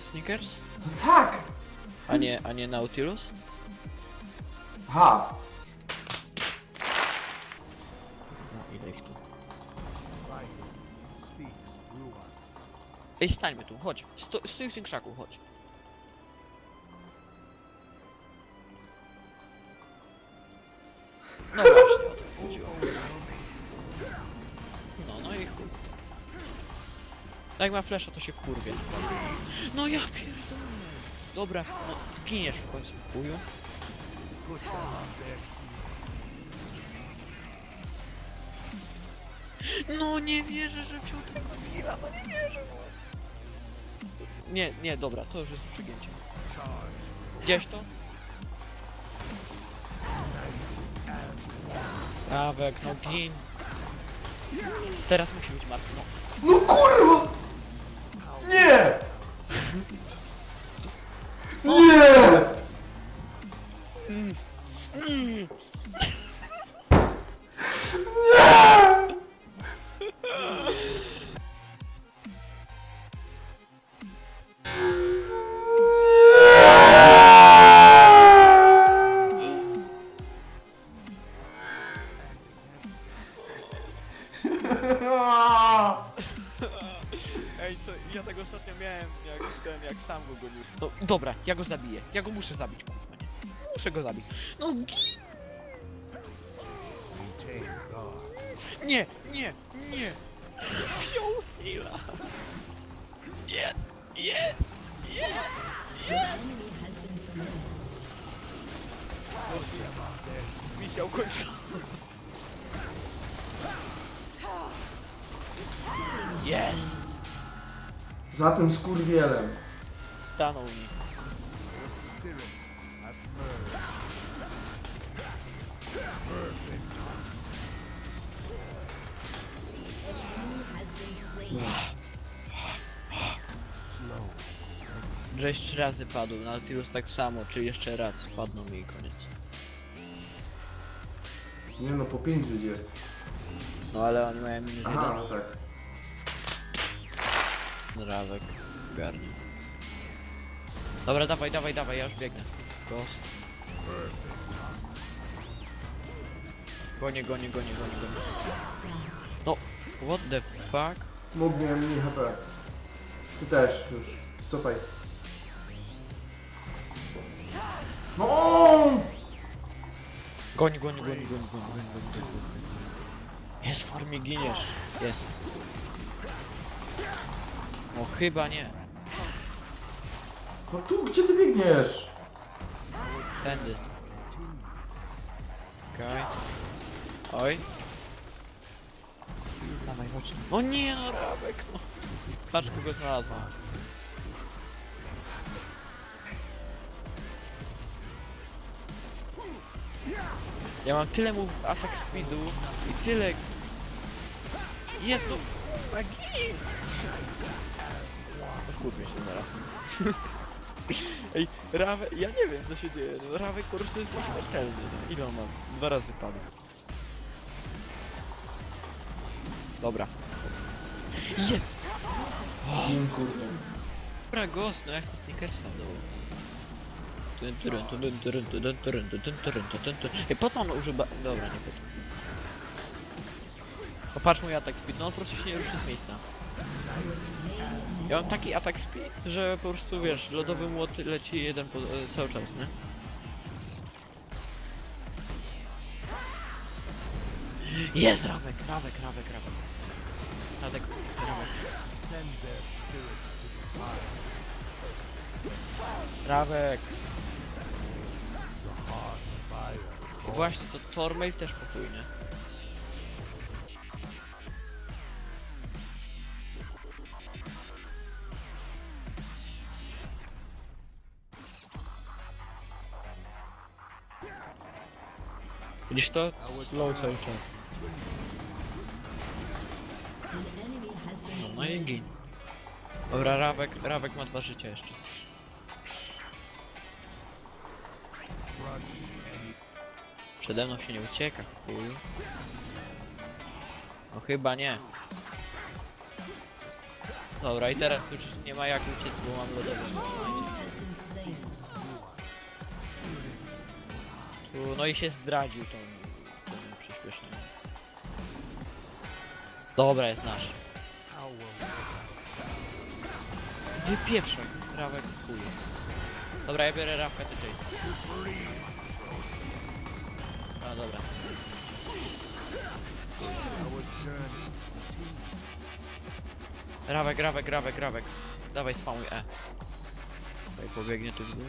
jest Snickers? No tak! A nie, a nie Nautilus? Aha! No ile ich tu? Ej, stańmy tu, chodź. Sto, stój w tym krzaku, chodź. Jak ma flesza, to się wkurwie. No ja pierdolę. Dobra, no zginiesz w końcu, chuju. No nie wierzę, że wziął tego chwila, no nie wierzę. Nie, nie, dobra, to już jest przygięcie. Gdzieś to? Prawek, no gin. Teraz musi być martwy, no. No kurwa! droopy. No dobra, ja go zabiję. Ja go muszę zabić, kurwa, nie? Muszę go zabić. No gin! Nie, nie, nie! Wziął chwila! Jest, jest, jest, Wisiał kończony. Jest! Za tym skurwielem. Stanął mi. Trzy razy padł, Nautilus tak samo, czy jeszcze raz padną mi i koniec. Nie no, po 5 żyć jest. No ale oni mają minus Aha, jeden. no tak. Drawek, garnie. Dobra, dawaj, dawaj, dawaj, ja już biegnę. Ghost. Gonię, gonię, gonię, gonię, gonię. No, what the fuck? Mógł miałem mniej HP. Ty też już. Cofaj. No! Goń, goń, goń, goń, goń, goń, goń, goń, goń. Jest w formie, giniesz. Jest. O, chyba nie. No tu, gdzie ty biegniesz? Tędy. Okej. Oj. Dawaj, chodź. O nie, no Rabek, no. Patrz kogo. Ja mam tyle mu atak speedu i tyle... No... Magii! Kurwię się zaraz. Ej, Rawek, ja nie wiem co się dzieje, no po prostu jest nieśmiertelny, no. Ile on ma? Dwa razy padł. Dobra. Jest! Nim kurde. Dobra, Ghost, no ja chcę Snickersa do... Ej, po co on używa... Dobra, nie co. Popatrz mój atak speed, no on po prostu się nie ruszy z miejsca. Ja mam taki atak speed, że po prostu wiesz, lodowy młot leci jeden po, e, cały czas, nie? Jest Rawek, Rawek, Rawek, Rawek. Rawek, Rawek. Rawek. I właśnie to Tormail też popłynie. Widzisz to? Slow cały czas. No, no i gin. Dobra, Rawek, Rawek ma dwa życia jeszcze. Przede mną się nie ucieka, chuju. No chyba nie. Dobra, i teraz już nie ma jak uciec, bo mam lodowy. No i się zdradził tą, tą przyspiesznienie. Dobra, jest nasz. Wypieprzaj, rawek chuj. Dobra, ja biorę rawkę, ty Jason. A, dobra. Rawek, rawek, rawek, rawek. Dawaj spamuj E. Tutaj pobiegnie tu w dół.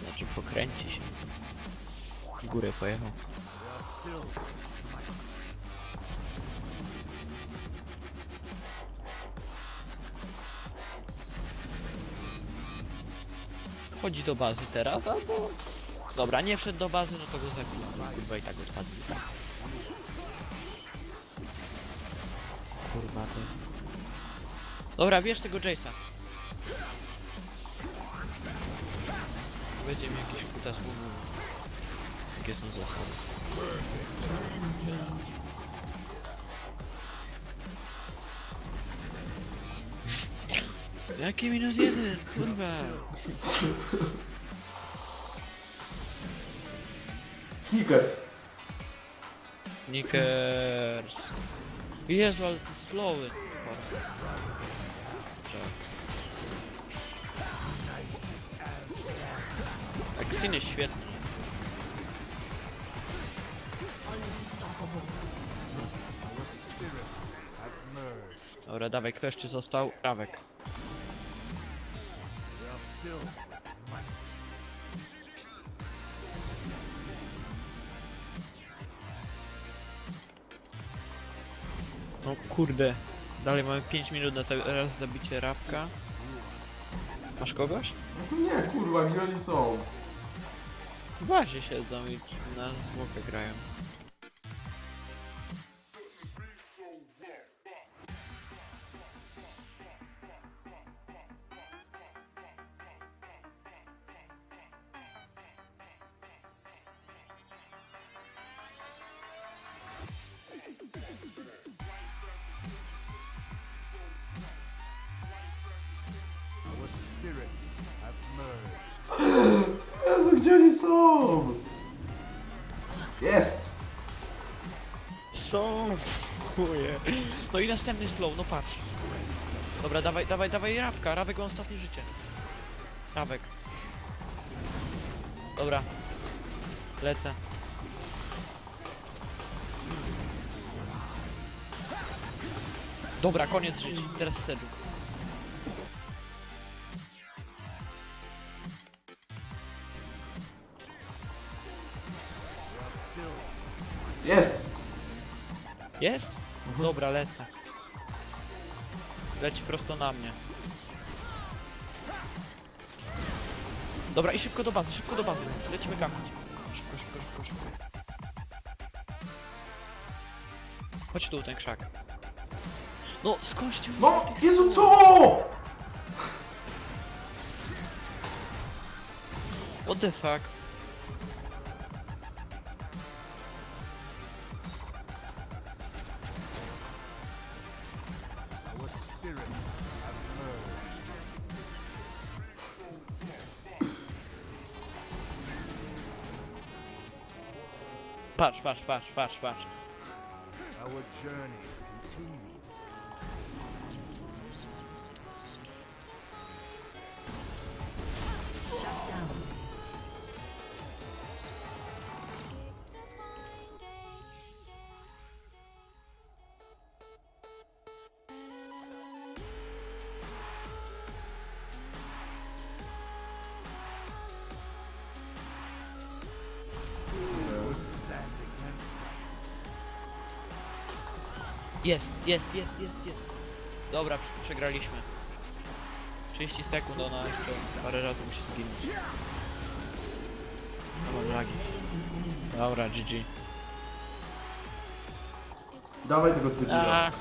Znaczy pokręci się. W górę pojechał. Wchodzi do bazy teraz, albo... Dobra, nie wszedł do bazy, no to go zabiję. Kurwa i tak odpadł. Kurwa to... Dobra, bierz tego Jace'a. Będzie mi jakiś kutas mówił. Jakie są zasady. Jaki minus jeden? Kurwa. Snickers. Snickers. Jezu, ale ty slowy. Czekaj. Tak, jest świetny. Dobra, dawaj, kto jeszcze został? Rawek. No kurde. Dalej mamy 5 minut na raz zabicie Rawka. Masz kogoś? Nie, kurwa, gdzie oni są? W bazie siedzą i na zwłokę grają. Jezu, gdzie oni są? Jest! Są chuje. No i następny slow, no patrz. Dobra, dawaj, dawaj, dawaj Rawka. Rawek ma ostatnie życie. Rawek. Dobra. Lecę. Dobra, koniec życia. Teraz Seduk. Jest! Jest? Dobra, lecę. Leci prosto na mnie. Dobra, i szybko do bazy, szybko do bazy. Lecimy kampić. Szybko, szybko, szybko, szybko. Chodź tu, ten krzak. No, ci No! Jezu, co? What the fuck? Spirits have merged. Patrz, patrz, patrz, patrz, patrz. Our journey Jest, jest, jest, jest, jest. Dobra, prze- przegraliśmy. 30 sekund, ona jeszcze parę razy musi zginąć. Dobra, lagi. Dobra, GG. Dawaj tego debila. Ach.